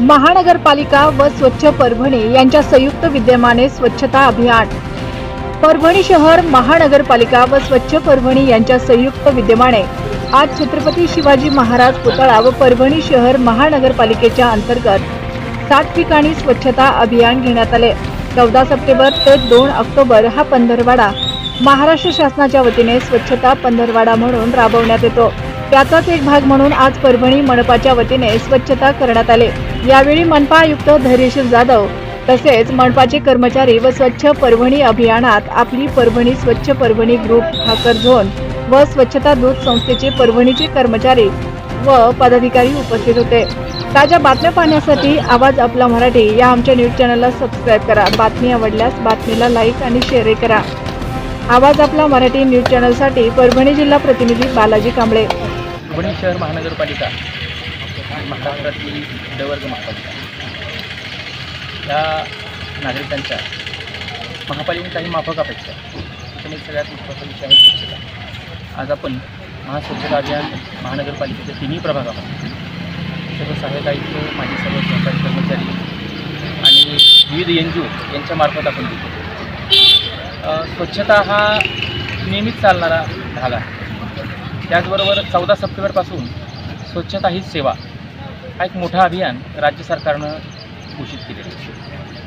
महानगरपालिका व स्वच्छ परभणी यांच्या संयुक्त विद्यमाने स्वच्छता अभियान. परभणी शहर महानगरपालिका व स्वच्छ परभणी यांच्या संयुक्त विद्यमाने आज छत्रपती शिवाजी महाराज पुतळा व परभणी शहर महानगरपालिकेच्या अंतर्गत सात ठिकाणी स्वच्छता अभियान घेण्यात आले. चौदा सप्टेंबर ते दोन ऑक्टोबर हा पंधरवाडा महाराष्ट्र शासनाच्या वतीने स्वच्छता पंधरवाडा म्हणून राबवण्यात येतो. त्याचाच एक भाग म्हणून आज परभणी मनपाच्या वतीने स्वच्छता करण्यात आले. यावेळी मनपा आयुक्त धैर्यशील जाधव तसेच मनपाचे कर्मचारी व स्वच्छ परभणी अभियानात आपली परभणी स्वच्छ परभणी ग्रुप ठाकर झोन व स्वच्छता दूत संस्थेचे परभणीचे कर्मचारी व पदाधिकारी उपस्थित होते. ताज्या बातम्या पाहण्यासाठी आवाज आपला मराठी या आमच्या न्यूज चॅनलला सबस्क्राईब करा. बातमी आवडल्यास बातमीला लाईक आणि शेअर करा. आवाज आपला मराठी न्यूज चॅनलसाठी परभणी जिल्हा प्रतिनिधी बालाजी कांबळे. परभणी शहर महानगरपालिका आणि महाराष्ट्रातील डवर्ग महापालिका. या नागरिकांच्या महापालिकेने काही माफक अपेक्षा आहेत. त्याच्यामध्ये सगळ्यात महत्त्वाचा विषय आहे स्वच्छता. आज आपण महास्वच्छता अभियान महानगरपालिकेच्या तिन्ही प्रभागामध्ये सर्व सहाय्यक आयुक्त माझे सर्व सहकारी कर्मचारी आणि विविध एन जी ओ यांच्यामार्फत आपण देतो स्वच्छता हा नेहमीच चालणारा भाग आहे. त्याचबरोबर चौदा सप्टेंबरपासून स्वच्छता ही सेवा हा एक मोठा अभियान राज्य सरकारनं घोषित केलेला आहे.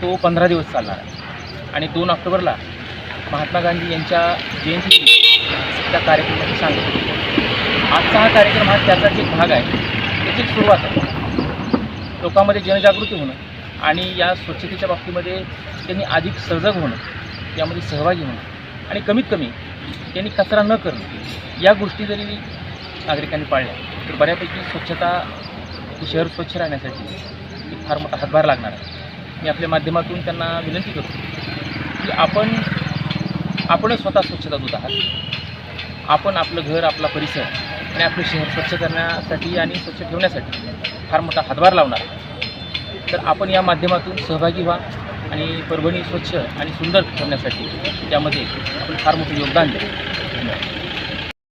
तो पंधरा दिवस चालणार आहे. आणि दोन ऑक्टोबरला महात्मा गांधी यांच्या जयंती त्या कार्यक्रमाची सांगितलं आजचा हा कार्यक्रम हा त्याचाच एक भाग आहे त्याची सुरुवात आहे. लोकांमध्ये जनजागृती होणं आणि या स्वच्छतेच्या बाबतीमध्ये त्यांनी अधिक सजग होणं यामध्ये सहभागी होणं आणि कमीत कमी त्यांनी कचरा न करणं या गोष्टी जरी नागरिकांनी पाळल्या तर बऱ्यापैकी स्वच्छता शहर स्वच्छ राहण्यासाठी फार मोठा हातभार लागणार आहे. मी आपल्या माध्यमातून त्यांना विनंती करतो की आपण आपणच स्वतः स्वच्छता दूत आहात. आपण आपलं घर आपला परिसर आणि आपलं शहर स्वच्छ करण्यासाठी आणि स्वच्छ ठेवण्यासाठी फार मोठा हातभार लावणार तर आपण या माध्यमातून सहभागी व्हा. आणि परभणी स्वच्छ आणि सुंदर ठेवण्यासाठी त्यामध्ये आपण फार मोठं योगदान द्या धन्यवाद.